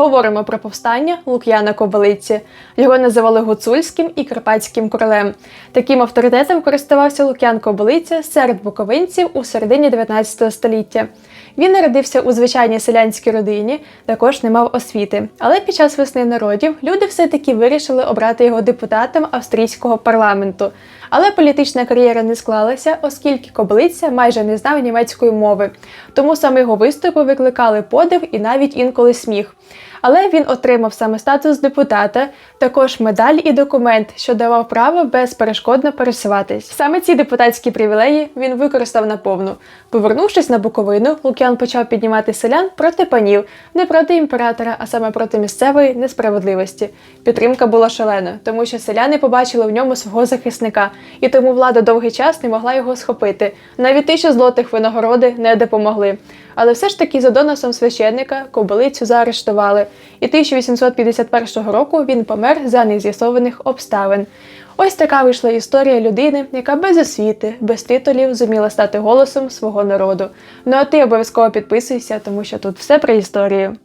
говоримо про повстання Лук'яна Кобилиці. Його називали гуцульським і карпатським королем. Таким авторитетом користувався Лук'ян Кобилиця серед буковинців у середині 19 століття. Він народився у звичайній селянській родині, також не мав освіти. Але під час весни народів люди все-таки вирішили обрати його депутатом австрійського парламенту. Але політична кар'єра не склалася, оскільки Кобилиця майже не знав німецької мови. Тому саме його виступи викликали подив і навіть інколи сміх. Але він отримав саме статус депутата, також медаль і документ, що давав право безперешкодно пересуватись. Саме ці депутатські привілеї він використав наповну. Повернувшись на Буковину, Лук'ян почав піднімати селян проти панів, не проти імператора, а саме проти місцевої несправедливості. Підтримка була шалена, тому що селяни побачили в ньому свого захисника, і тому влада довгий час не могла його схопити. Навіть тисячі злотих винагороди не допомогли. Але все ж таки за доносом священника кобилицю заарештували, і 1851 року він помер за нез'ясованих обставин. Ось така вийшла історія людини, яка без освіти, без титулів зуміла стати голосом свого народу. Ну а ти обов'язково підписуйся, тому що тут все про історію.